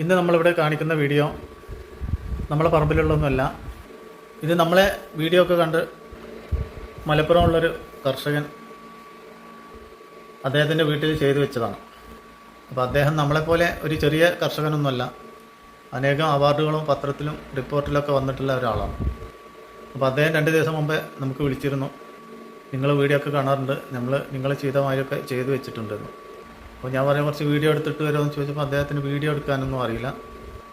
ഇന്ന് നമ്മളിവിടെ കാണിക്കുന്ന വീഡിയോ നമ്മളെ പറമ്പിലുള്ളൊന്നുമല്ല. ഇത് നമ്മളെ വീഡിയോ ഒക്കെ കണ്ട് മലപ്പുറം ഉള്ളൊരു കർഷകൻ അദ്ദേഹത്തിന്റെ വീട്ടിൽ ചെയ്തു വെച്ചതാണ്. അപ്പോൾ അദ്ദേഹം നമ്മളെപ്പോലെ ഒരു ചെറിയ കർഷകനൊന്നുമല്ല. അനേകം അവാർഡുകളും പത്രത്തിലും റിപ്പോർട്ടിലൊക്കെ വന്നിട്ടുള്ള ഒരാളാണ്. അപ്പോൾ അദ്ദേഹം രണ്ട് ദിവസം മുമ്പേ നമുക്ക് വിളിച്ചിരുന്നു. നിങ്ങൾ വീഡിയോ ഒക്കെ കാണാറുണ്ട്. നമ്മൾ നിങ്ങൾ ചെയ്ത മാതിരിയൊക്കെ ചെയ്തു വെച്ചിട്ടുണ്ടെന്ന്. അപ്പോൾ ഞാൻ പറയാൻ കുറച്ച് വീഡിയോ എടുത്തിട്ട് വരുമെന്ന് ചോദിച്ചപ്പോൾ അദ്ദേഹത്തിന് വീഡിയോ എടുക്കാനൊന്നും അറിയില്ല.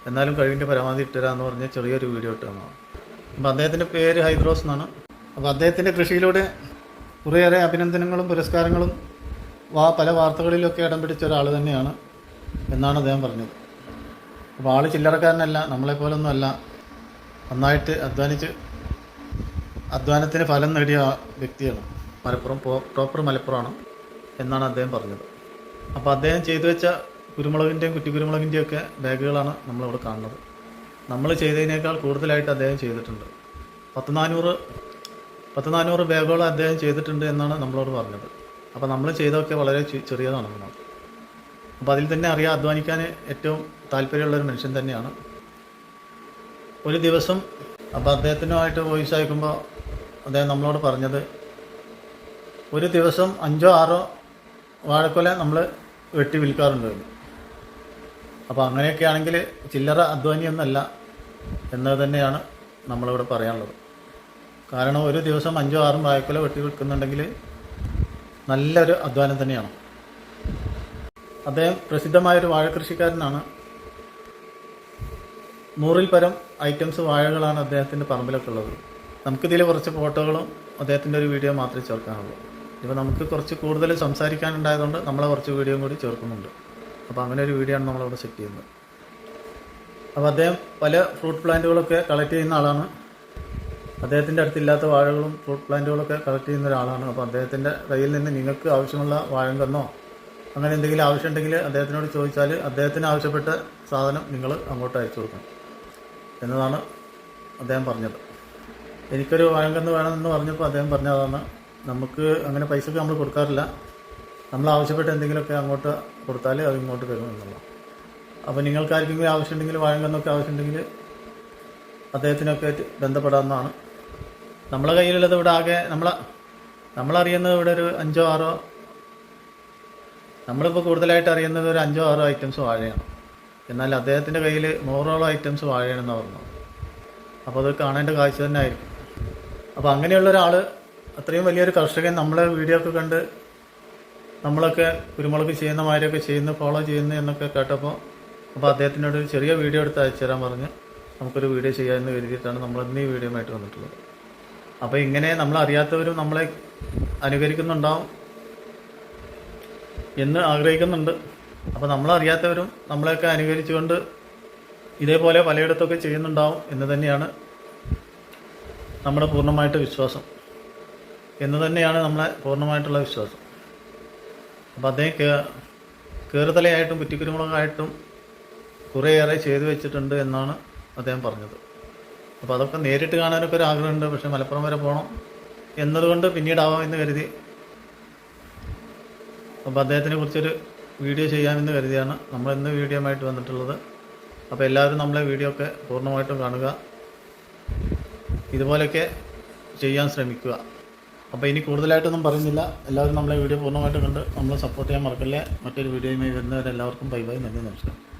എന്നാലും കഴിവിന്റെ പരമാവധി ഇട്ടുതരാമെന്ന് പറഞ്ഞ് ചെറിയൊരു വീഡിയോ ഇട്ട് അപ്പോൾ അദ്ദേഹത്തിന്റെ പേര് ഹൈദ്രോസ് എന്നാണ്. അപ്പോൾ അദ്ദേഹത്തിന്റെ കൃഷിയിലൂടെ കുറേയേറെ അഭിനന്ദനങ്ങളും പുരസ്കാരങ്ങളും വാ പല വാർത്തകളിലൊക്കെ ഇടം പിടിച്ച ഒരാൾ തന്നെയാണ് എന്നാണ് അദ്ദേഹം പറഞ്ഞത്. അപ്പോൾ ആൾ ചില്ലറക്കാരനല്ല നമ്മളെപ്പോലൊന്നും അല്ല നന്നായിട്ട് അധ്വാനിച്ച് അധ്വാനത്തിന് ഫലം നേടിയ വ്യക്തിയാണ്. മലപ്പുറം പ്രോപ്പർ മലപ്പുറമാണ് എന്നാണ് അദ്ദേഹം പറഞ്ഞത്. അപ്പോൾ അദ്ദേഹം ചെയ്തു വെച്ച കുരുമുളകിന്റെയും കുറ്റിക്കുരുമുളകിന്റെയും ഒക്കെ ബാഗുകളാണ് നമ്മളിവിടെ കാണുന്നത്. നമ്മൾ ചെയ്തതിനേക്കാൾ കൂടുതലായിട്ട് അദ്ദേഹം ചെയ്തിട്ടുണ്ട്. പത്ത് നാനൂറ് പത്ത് നാനൂറ് ബാഗുകൾ അദ്ദേഹം ചെയ്തിട്ടുണ്ട് എന്നാണ് നമ്മളോട് പറഞ്ഞത്. അപ്പോൾ നമ്മൾ ചെയ്തതൊക്കെ വളരെ ചെറിയതാണ് നമ്മൾ. അപ്പോൾ അതിൽ തന്നെ അറിയാം അധ്വാനിക്കാൻ ഏറ്റവും താല്പര്യമുള്ള ഒരു മനുഷ്യൻ തന്നെയാണ്. ഒരു ദിവസം അപ്പോൾ അദ്ദേഹത്തിനുമായിട്ട് വോയിസ് അയക്കുമ്പോൾ അദ്ദേഹം നമ്മളോട് പറഞ്ഞത് ഒരു ദിവസം അഞ്ചോ ആറോ വാഴക്കൊല നമ്മൾ വെട്ടി വിൽക്കാറുണ്ട് എന്ന്. അപ്പോൾ അങ്ങനെയൊക്കെ ആണെങ്കിൽ ചില്ലറ അധ്വാനിയൊന്നല്ല എന്നത് തന്നെയാണ് നമ്മളിവിടെ പറയാനുള്ളത്. കാരണം ഒരു ദിവസം അഞ്ചോ ആറും വായക്കുല വെട്ടി വിൽക്കുന്നുണ്ടെങ്കിൽ നല്ലൊരു അധ്വാനം തന്നെയാണ്. അദ്ദേഹം പ്രസിദ്ധമായൊരു വാഴകൃഷിക്കാരനാണ് നൂറിൽ പരം ഐറ്റംസ് വാഴകളാണ് അദ്ദേഹത്തിന്റെ പറമ്പിലൊക്കെ ഉള്ളത്. നമുക്കിതിൽ കുറച്ച് ഫോട്ടോകളും അദ്ദേഹത്തിന്റെ ഒരു വീഡിയോ മാത്രമേ ചേർക്കാനുള്ളൂ. ഇപ്പോൾ നമുക്ക് കുറച്ച് കൂടുതൽ സംസാരിക്കാനുണ്ടായതുകൊണ്ട് നമ്മളെ കുറച്ച് വീഡിയോ കൂടി ചേർക്കുന്നുണ്ട്. അപ്പോൾ അങ്ങനെ ഒരു വീഡിയോ ആണ് നമ്മളിവിടെ സെറ്റ് ചെയ്യുന്നത്. അപ്പോൾ അദ്ദേഹം പല ഫ്രൂട്ട് പ്ലാന്റുകളൊക്കെ കളക്ട് ചെയ്യുന്ന ആളാണ്. അദ്ദേഹത്തിന്റെ അടുത്തില്ലാത്ത വാഴകളും ഫ്രൂട്ട് പ്ലാന്റുകളൊക്കെ കളക്ട് ചെയ്യുന്ന ഒരാളാണ്. അപ്പോൾ അദ്ദേഹത്തിന്റെ കയ്യിൽ നിന്ന് നിങ്ങൾക്ക് ആവശ്യമുള്ള വാഴങ്കന്നോ അങ്ങനെ എന്തെങ്കിലും ആവശ്യമുണ്ടെങ്കിൽ അദ്ദേഹത്തിനോട് ചോദിച്ചാൽ അദ്ദേഹത്തിന് ആവശ്യപ്പെട്ട സാധനം നിങ്ങൾ അങ്ങോട്ട് അയച്ചു കൊടുക്കണം എന്നതാണ് അദ്ദേഹം പറഞ്ഞത്. എനിക്കൊരു വാഴങ്കന്ന് വേണമെന്ന് പറഞ്ഞപ്പോൾ അദ്ദേഹം പറഞ്ഞതാണ് നമുക്ക് അങ്ങനെ പൈസക്ക് നമ്മൾ കൊടുക്കാറില്ല. നമ്മൾ ആവശ്യപ്പെട്ട എന്തെങ്കിലുമൊക്കെ അങ്ങോട്ട് കൊടുത്താൽ അത് ഇങ്ങോട്ട് എന്നുള്ള. അപ്പോൾ നിങ്ങൾക്ക് ആർക്കെങ്കിലും ആവശ്യമുണ്ടെങ്കിൽ വാങ്ങുന്നൊക്കെ ആവശ്യമുണ്ടെങ്കിൽ അദ്ദേഹത്തിനൊക്കെ ബന്ധപ്പെടാവുന്നതാണ്. നമ്മളെ കയ്യിലുള്ളത് ഇവിടെ ആകെ നമ്മളെ നമ്മളറിയുന്നത് ഇവിടെ ഒരു അഞ്ചോ ആറോ നമ്മളിപ്പോൾ കൂടുതലായിട്ട് അറിയുന്നത് ഒരു അഞ്ചോ ആറോ ഐറ്റംസ് വാഴയാണ്. എന്നാൽ അദ്ദേഹത്തിന്റെ കയ്യിൽ നൂറോളം ഐറ്റംസ് വാഴയാണെന്ന് പറഞ്ഞു അപ്പോൾ അത് കാണേണ്ട കാഴ്ച തന്നെ ആയിരിക്കും. അപ്പോൾ അങ്ങനെയുള്ള ഒരാൾ അത്രയും വലിയൊരു കർഷകൻ നമ്മളെ വീഡിയോ ഒക്കെ കണ്ട് നമ്മളൊക്കെ കുരുമുളക് ചെയ്യുന്ന മാതിരിയൊക്കെ ചെയ്യുന്നു ഫോളോ ചെയ്യുന്നു എന്നൊക്കെ കേട്ടപ്പോൾ അപ്പോൾ അദ്ദേഹത്തിനോട് ഒരു ചെറിയ വീഡിയോ എടുത്ത് അയച്ചു തരാൻ പറഞ്ഞ് നമുക്കൊരു വീഡിയോ ചെയ്യാമെന്ന് കരുതിയിട്ടാണ് നമ്മൾ ഇന്ന് ഈ വീഡിയോയുമായിട്ട് വന്നിട്ടുള്ളത്. അപ്പോൾ ഇങ്ങനെ നമ്മൾ അറിയാത്തവരും നമ്മളെ അനുകരിക്കുന്നുണ്ടാവും എന്ന് ആഗ്രഹിക്കുന്നുണ്ട്. അപ്പോൾ നമ്മളറിയാത്തവരും നമ്മളെയൊക്കെ അനുകരിച്ചുകൊണ്ട് ഇതേപോലെ പലയിടത്തൊക്കെ ചെയ്യുന്നുണ്ടാവും എന്ന് തന്നെയാണ് നമ്മുടെ പൂർണമായിട്ട് വിശ്വാസം. എന്ന് തന്നെയാണ് നമ്മളെ പൂർണമായിട്ടുള്ള വിശ്വാസം. അപ്പം അദ്ദേഹം കീറുതലയായിട്ടും കുറ്റിക്കുരുമുളകായിട്ടും കുറേയേറെ ചെയ്തു വെച്ചിട്ടുണ്ട് എന്നാണ് അദ്ദേഹം പറഞ്ഞത്. അപ്പോൾ അതൊക്കെ നേരിട്ട് കാണാനൊക്കെ ഒരു ആഗ്രഹമുണ്ട്. പക്ഷേ മലപ്പുറം വരെ പോകണം എന്നതുകൊണ്ട് പിന്നീടാവാം എന്ന് കരുതി. അപ്പോൾ അദ്ദേഹത്തിനെ കുറിച്ചൊരു വീഡിയോ ചെയ്യാമെന്ന് കരുതിയാണ് നമ്മൾ ഇന്ന് വീഡിയോ ആയിട്ട് വന്നിട്ടുള്ളത്. അപ്പോൾ എല്ലാവരും നമ്മളെ വീഡിയോ ഒക്കെ പൂർണമായിട്ടും കാണുക. ഇതുപോലെയൊക്കെ ചെയ്യാൻ ശ്രമിക്കുക. അപ്പോൾ ഇനി കൂടുതലായിട്ടൊന്നും പറയുന്നില്ല. എല്ലാവരും നമ്മളെ വീഡിയോ പൂർണമായിട്ട് കണ്ട് നമ്മളെ സപ്പോർട്ട് ചെയ്യാൻ മറക്കല്ലേ. മറ്റൊരു വീഡിയോയുമായി വരുന്നവരെല്ലാവർക്കും ബൈ ബൈ നന്ദി നമസ്കാരം.